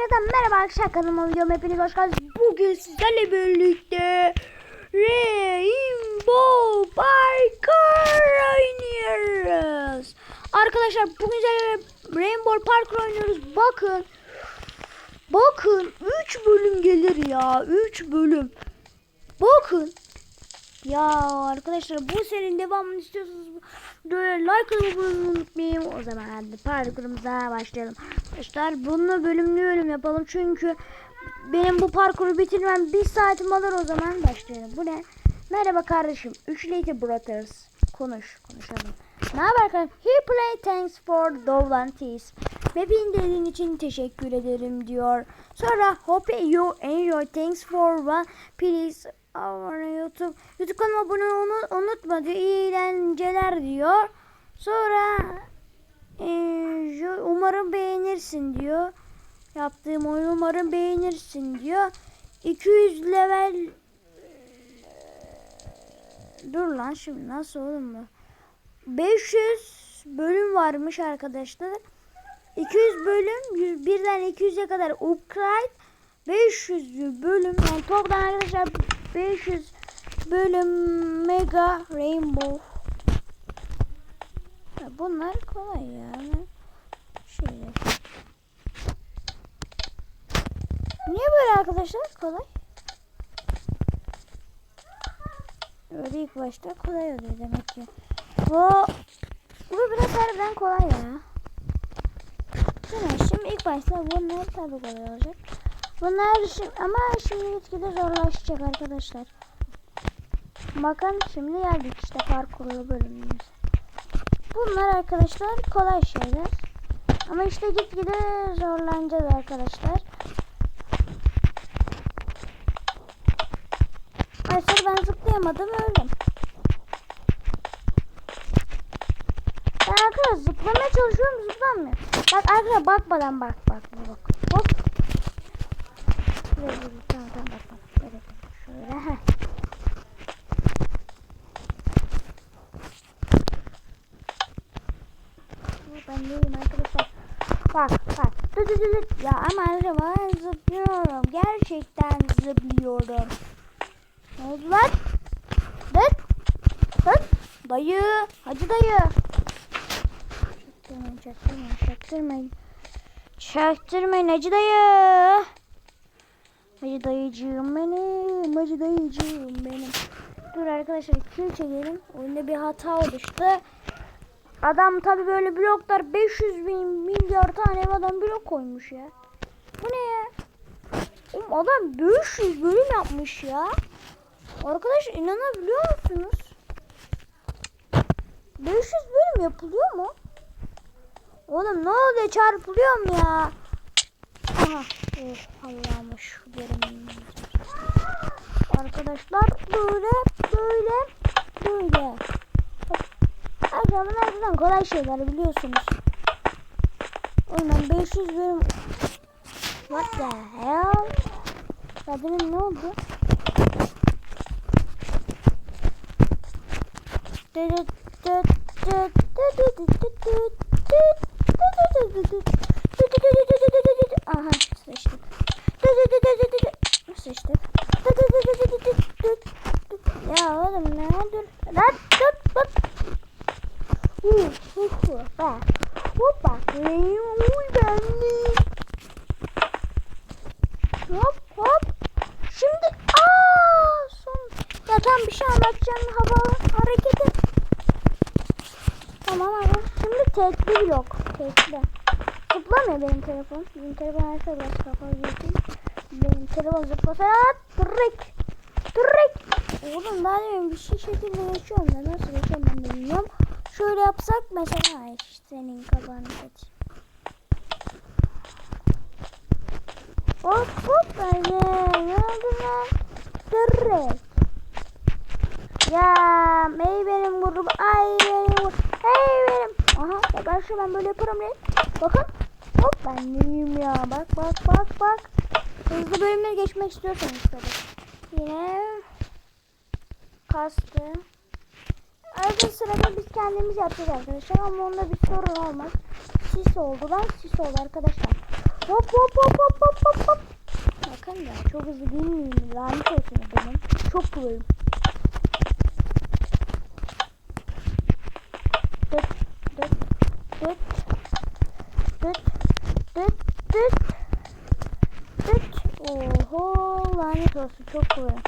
Tekrardan merhaba arkadaşlar kanalıma videoma hepiniz hoş geldiniz. Bugün sizlerle birlikte Rainbow Parkour oynuyoruz. Arkadaşlar bugün sizlerle Rainbow Parkour oynuyoruz. Bakın. Bakın 3 bölüm gelir ya. 3 bölüm. Bakın. Ya arkadaşlar bu serinin devamını istiyorsanız like atmayı unutmayın. O zaman hadi parkurumuza başlayalım. Arkadaşlar bunu bölümlü bölüm yapalım. Çünkü benim bu parkuru bitirmem bir saatim alır o zaman başlayalım. Bu ne? Merhaba kardeşim. Üçleydi Brothers. Konuş. Konuşalım. Ne haber? Here play thanks for Dovlantis. Map'i indirdiğin için teşekkür ederim diyor. Sonra hope you enjoy thanks for one please abone YouTube. YouTube kanalıma abone olmayı unutma diyor. İyi eğlenceler diyor. Sonra eee, umarım beğenirsin diyor. Yaptığım oyunu umarım beğenirsin diyor. 200 level Dur lan şimdi nasıl oğlum bu? 500 bölüm varmış arkadaşlar. 200 bölüm 100, birden 200'e kadar upgrade 500 bölüm yani toplam arkadaşlar 500 bölüm mega rainbow. Ya bunlar kolay yani şöyle. Niye böyle arkadaşlar? Kolay. Öyle ilk başta kolay oluyor demek ki. Bu bu biraz harbiden kolay ya. Tamam şimdi ilk başta bunlar tabi kolay olacak. Bunlar şimdi, ama şimdi gitgide zorlaşacak arkadaşlar. Bakın şimdi geldik işte parkurlu bölümümüz. Bunlar arkadaşlar kolay şeyler. Ama işte gitgide zorlanacağız arkadaşlar. Arkadaşlar ben zıplayamadım öldüm. Ben arkadaşlar zıplamaya çalışıyorum zıplamıyor. Bak arkadaşlar bakmadan bak bak bak. Hop. Şöyle dur, tamam tamam bak bak. Böyle şöyle. heh. Bu Ben değilim arkadaşlar. Bak bak. Dı dı dı dı. Ya ama arkadaşlar ben zıplıyorum. Gerçekten zıplıyorum. Ne oldu lan? Dıt. Dıt. Dayı. Hacı dayı. Çaktırmayın, çaktırmayın, çaktırmayın. Hacı dayı. Hacı dayıcığım benim, Hacı dayıcığım benim. Dur arkadaşlar kill çekelim. Oyunda bir hata oluştu. Adam tabi böyle bloklar 500 bin milyar tane adam blok koymuş ya. Bu ne ya? Oğlum adam 500 bölüm yapmış ya. Arkadaş inanabiliyor musunuz? 500 bölüm yapılıyor mu? Oğlum ne oluyor çarpılıyorum ya. Aha. Oh Allah'ım şu. Arkadaşlar böyle böyle böyle. Arkadaşlar bunlar kolay şeyler biliyorsunuz. Oğlum ben 500 bölüm What the hell? Ya benim ne oldu? Dıt dıt dıt dıt dıt dıt dıt. Aha sıçtık. Sıçtık. Ya oğlum ne dur. Lan dur bak. Hoppa. Uy benli. Hop hop. Şimdi aa son. Ya tam bir şey anlatacağım havalı hareketi. Tamam abi. Şimdi tekli blok. Tekli. Zıplamıyor benim telefon. Benim telefon arka biraz kapalı geçeyim. Benim telefon zıplasa direkt. Direkt. Oğlum daha demin bir şey şekilde geçiyorum da nasıl geçiyorum ben de bilmiyorum. Şöyle yapsak mesela Ay, senin kafanı geç. Hop hop. Ne oldu lan? Direkt. Ya ey benim grubu ay benim grubu ey benim. Aha ben şu ben böyle yaparım lan. Bakın hop ben neyim ya bak bak bak bak. Hızlı bölümleri geçmek istiyorsanız tabii. Yine kastı. Arada sırada biz kendimiz yapacağız arkadaşlar ama onda bir sorun olmaz. Sis oldu lan sis oldu arkadaşlar. Hop hop hop hop hop hop hop. Bakın ya çok hızlı değil miyim? Lanet olsun benim. Çok proyum. Dıt dıt dıt dıt dıt dıt dıt. Oho lanet olsun çok proyum.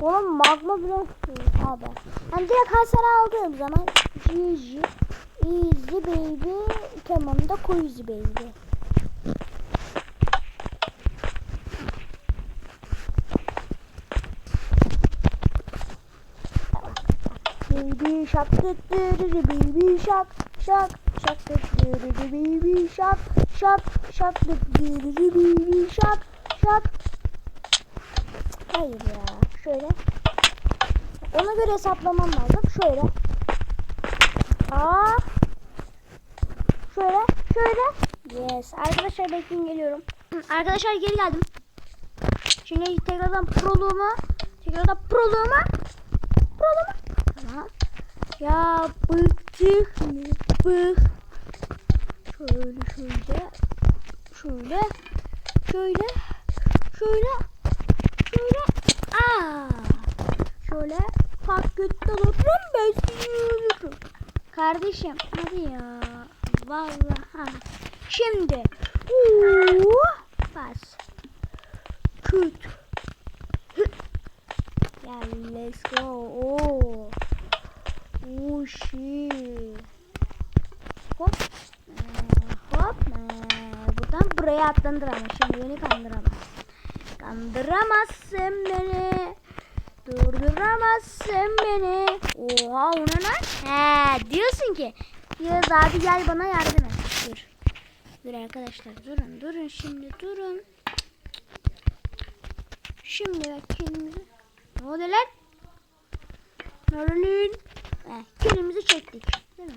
Oğlum magma bile abi. Yani direkt hasar aldığım zaman GG Easy baby tamam da crazy baby. Baby shark baby shark shark dırırı baby shark shark shark dıt dırırı baby shark shark Hayır ya. Şöyle. Ona göre hesaplamam lazım. Şöyle. Aa. Şöyle. Şöyle. Yes. Arkadaşlar bekleyin geliyorum. Arkadaşlar geri geldim. Şimdi tekrardan proluğuma tekrardan proluğuma proluğuma tamam. Ya bıktık mı? Bık. Şöyle şöyle. Şöyle. Şöyle. Şöyle. Şöyle. Aa. Şöyle. Pakette otururum ben seni. Kardeşim hadi ya. Vallahi. Şimdi. Uuu. Bas. Küt. Ya let's go. Oo. Oh shit. Hop. Ee, hop. Ee, buradan buraya atlandır ama şimdi beni kandıramaz. Kandıramazsın beni. Durduramazsın beni. Oha o ne lan? He diyorsun ki Yağız abi gel bana yardım et. Dur. Dur arkadaşlar durun durun şimdi durun. Şimdi bak kendimizi. Ne oldu lan? Ne oldu kendimizi çektik. Değil mi?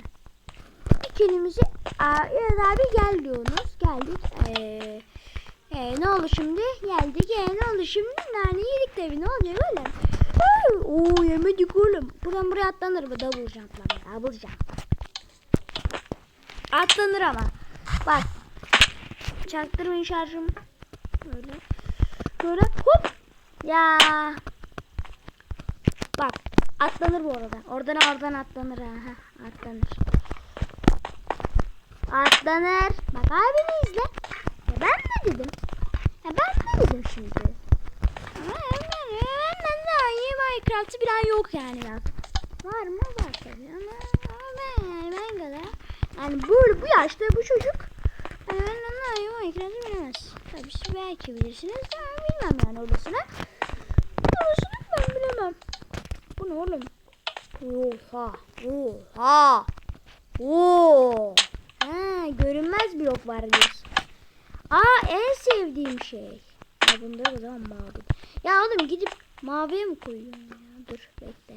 Kendimizi Yağız abi gel diyorsunuz. Geldik. Ee, ne oldu şimdi? Geldik. Ee, ne oldu şimdi? Nane yedik tabii. Ne olacak öyle? Oo yemedik oğlum. Buradan buraya atlanır mı? Double jump lan. Double jump. Atlanır ama. Bak. Çaktırmayın şarjım. Böyle. Böyle hop. Ya. Bak. Atlanır bu arada. Oradan oradan atlanır. ha. Atlanır. Atlanır. Bak abini izle. Ya ben ne dedim? Ya ben ne dedim şimdi? Ama hemen hemen daha iyi Minecraft'ı bilen yok yani bak. Var mı? Var tabii ama, ama ben yani ben kadar. Yani bu, bu yaşta bu çocuk yani benden daha iyi Minecraft'ı bilemez. Tabii siz belki bilirsiniz ama bilmem yani orasını. Orasını ben bilemem. Bu ne oğlum? Oha. Oha. Oo. Ha, görünmez blok var diyorsun. Aa en sevdiğim şey. Ya bunda o zaman mavi. Ya oğlum gidip maviye mi koyuyorsun ya? Dur bekle.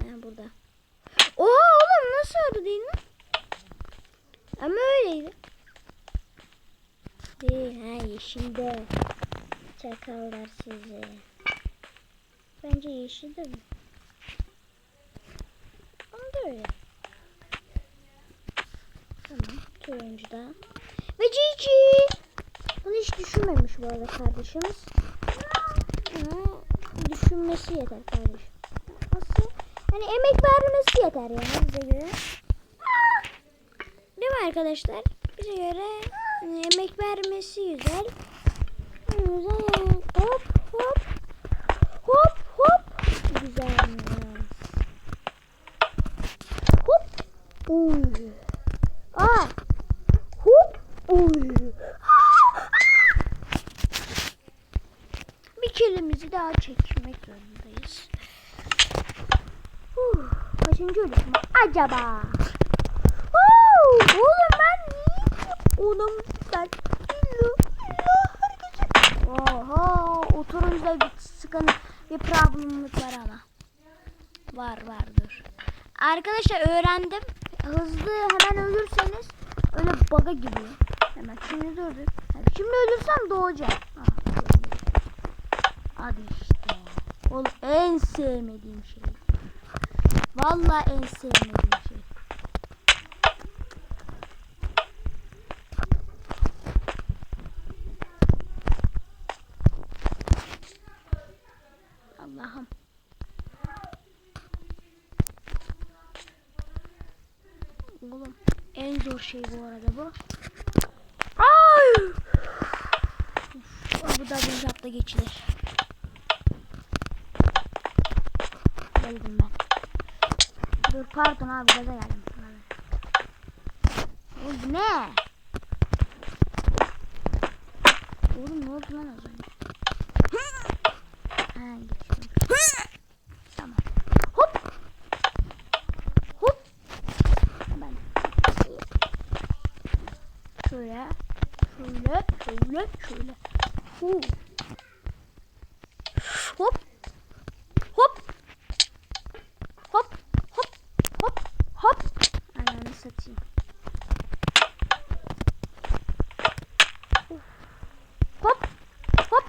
Ha burada. Oha oğlum nasıl oldu değil mi? Ama öyleydi. Değil ha yeşilde. Çakallar sizi. Bence yeşilde mi? Ama da öyle. Tamam. Turuncuda. Ve Cici. Bunu hiç düşünmemiş bu arada kardeşimiz. Ama düşünmesi yeter kardeşim. Nasıl? Hani emek vermesi yeter yani bize göre. Değil mi arkadaşlar? Bize göre hani emek vermesi güzel. Güzel yani. Hop. Hop hop. Güzel. Hop. Uy. Aa. Hop. Uy. Bir kelimizi daha çekmek zorundayız. Huh, Kaçıncı ölüm acaba? Huh, Oğlum ben niye? Oğlum herkese. Oha oturunca bir sıkıntı bir problemlik var ama. Var var dur. Arkadaşlar öğrendim. Hızlı hemen ölürseniz öyle baga giriyor. Hemen şimdi dur dur. Şimdi ölürsem doğacağım. Ah, şöyle. Hadi işte. Oğlum en sevmediğim şey. Vallahi en sevmediğim şey. Allah'ım. Oğlum en zor şey bu arada bu. Ay! Uf, bu da bir hafta geçilir. Geldim ben. Dur pardon abi gaza geldim. Oğlum bu ne? Oğlum ne oldu lan az önce? Ha geçtim. Tamam. Hop. Hop. Ben. Şöyle. Şöyle. Şöyle. Şöyle. Hu. Hop. Hop. Hop. Hop. Hop. Hop. Ananı satayım. Hop. Hop.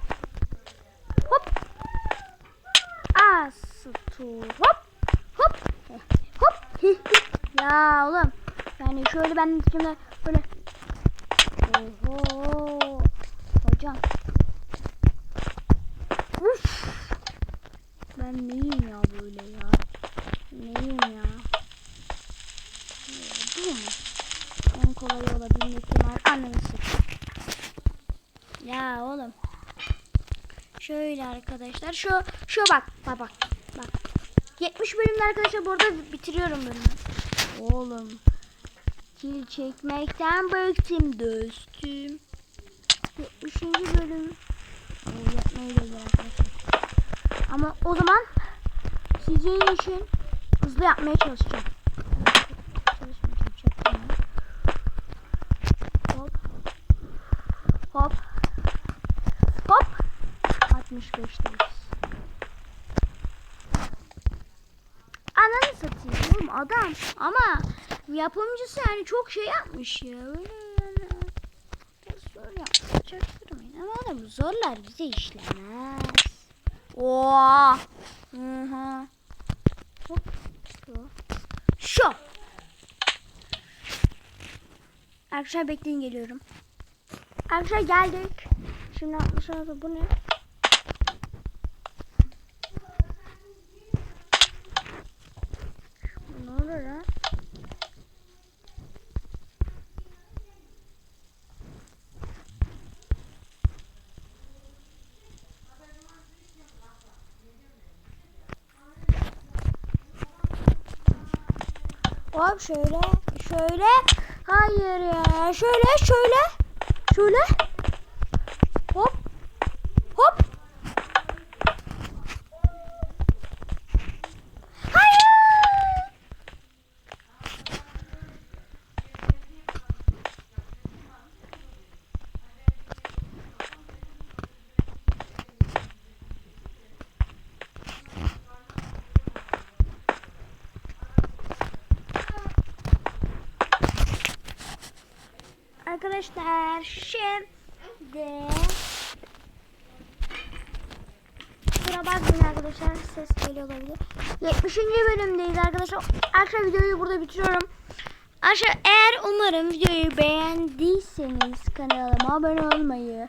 Hop. Astur. Hop. Hop. Hop. ya oğlum. Yani şöyle ben şimdi böyle. Oho. Hocam. Uf. Ben neyim ya böyle ya? Neyim ya? Bu mu? En kolay olabilme ihtimali anlamışsın. Ya oğlum. Şöyle arkadaşlar. Şu şu bak. Bak bak. Bak. 70 bölümde arkadaşlar burada bitiriyorum bölümü. Oğlum. Kil çekmekten bıktım dostum. 70. bölüm. Oo, yapmaya gelir arkadaşlar. Ama o zaman sizin için hızlı yapmaya çalışacağım. Hop. Hop. Hop. 65'teyiz. Ananı satayım oğlum adam. Ama yapımcısı yani çok şey yapmış ya. Öyle yani. Biraz zor yapmış. Çaktırmayın. Ama adam zorlar bize işlemez. Oo. Hı hı. Hop. Şu. Arkadaşlar bekleyin geliyorum. Arkadaşlar geldik. Şimdi 66 bu? Ne oluyor lan? Hop şöyle, şöyle. Hayır ya. Şöyle, şöyle. Şöyle. Hop. Hop. Hayır. Arkadaşlar şimdi Kusura bakmayın arkadaşlar ses geliyor olabilir. 70. bölümdeyiz arkadaşlar. Arkadaşlar videoyu burada bitiriyorum. Arkadaşlar eğer umarım videoyu beğendiyseniz kanalıma abone olmayı,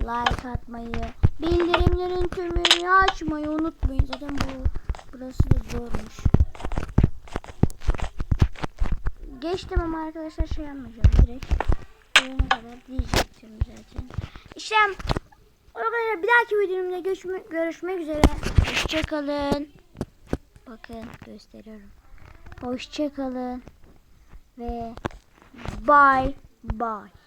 like atmayı, bildirimlerin tümünü açmayı unutmayın. Zaten bu burası da zormuş. Geçtim ama arkadaşlar şey yapmayacağım direkt. Ölene kadar diyecektim zaten. İşte arkadaşlar bir dahaki videomda görüşmek, görüşmek üzere. Hoşçakalın. Bakın gösteriyorum. Hoşçakalın. Ve bye bye.